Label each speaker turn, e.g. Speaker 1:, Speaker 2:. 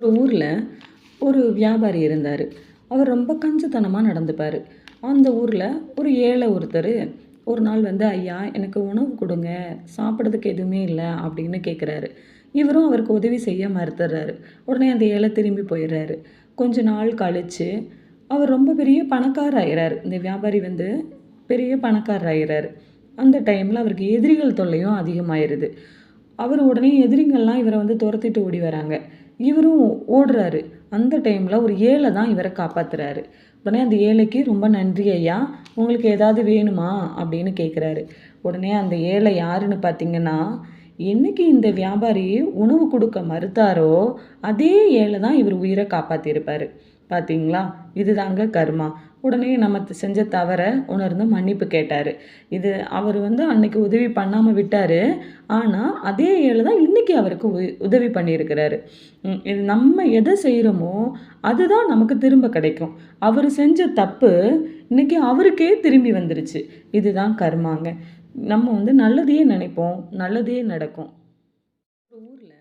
Speaker 1: ஒரு ஊரில் ஒரு வியாபாரி இருந்தார். அவர் ரொம்ப கஞ்சத்தனமாக நடந்துப்பார். அந்த ஊரில் ஒரு ஏழை ஒருத்தர் ஒரு நாள் வந்து ஐயா எனக்கு உணவு கொடுங்க. சாப்பிட்றதுக்கு எதுவுமே இல்லை அப்படின்னு கேட்குறாரு இவரும் அவருக்கு உதவி செய்ய மறுத்துறாரு. உடனே அந்த ஏழை திரும்பி போயிடுறாரு கொஞ்ச நாள் கழித்து அவர் ரொம்ப பெரிய பணக்காரர் ஆகிறார் இந்த வியாபாரி வந்து பெரிய பணக்காரர் ஆகிறார் அந்த டைமில் அவருக்கு எதிரிகள் தொல்லையும் அதிகமாயிருது. அவர் உடனே எதிரிங்கள்லாம் இவரை வந்து துரத்திட்டு ஓடி வராங்க. இவரும் ஓடுறாரு. அந்த டைமில் ஒரு ஏழை தான் இவரை காப்பாத்துறாரு. உடனே அந்த ஏழைக்கு ரொம்ப நன்றி ஐயா. உங்களுக்கு ஏதாவது வேணுமா? அப்படின்னு கேட்குறாரு உடனே அந்த ஏழை யாருன்னு பார்த்தீங்கன்னா என்னைக்கு இந்த வியாபாரி உணவு கொடுக்க மறுத்தாரோ அதே ஏழை தான் இவர் உயிரை காப்பாற்றியிருப்பார் பார்த்தீங்களா இதுதாங்க கர்மா. உடனே நம்ம செஞ்ச தவறை உணர்ந்து மன்னிப்பு கேட்டார். இது அவர் வந்து அன்னைக்கு உதவி பண்ணாமல் விட்டார். ஆனால் அதே ஏழை தான் இன்றைக்கி அவருக்கு உ- உதவி பண்ணியிருக்கிறாரு. இது நம்ம எதை செய்கிறோமோ அதுதான் நமக்கு திரும்ப கிடைக்கும். அவர் செஞ்ச தப்பு இன்னைக்கு அவருக்கே திரும்பி வந்துருச்சு. இதுதான் கர்மாங்க. நம்ம வந்து நல்லதையே நினைப்போம் நல்லதே நடக்கும். ஊரில்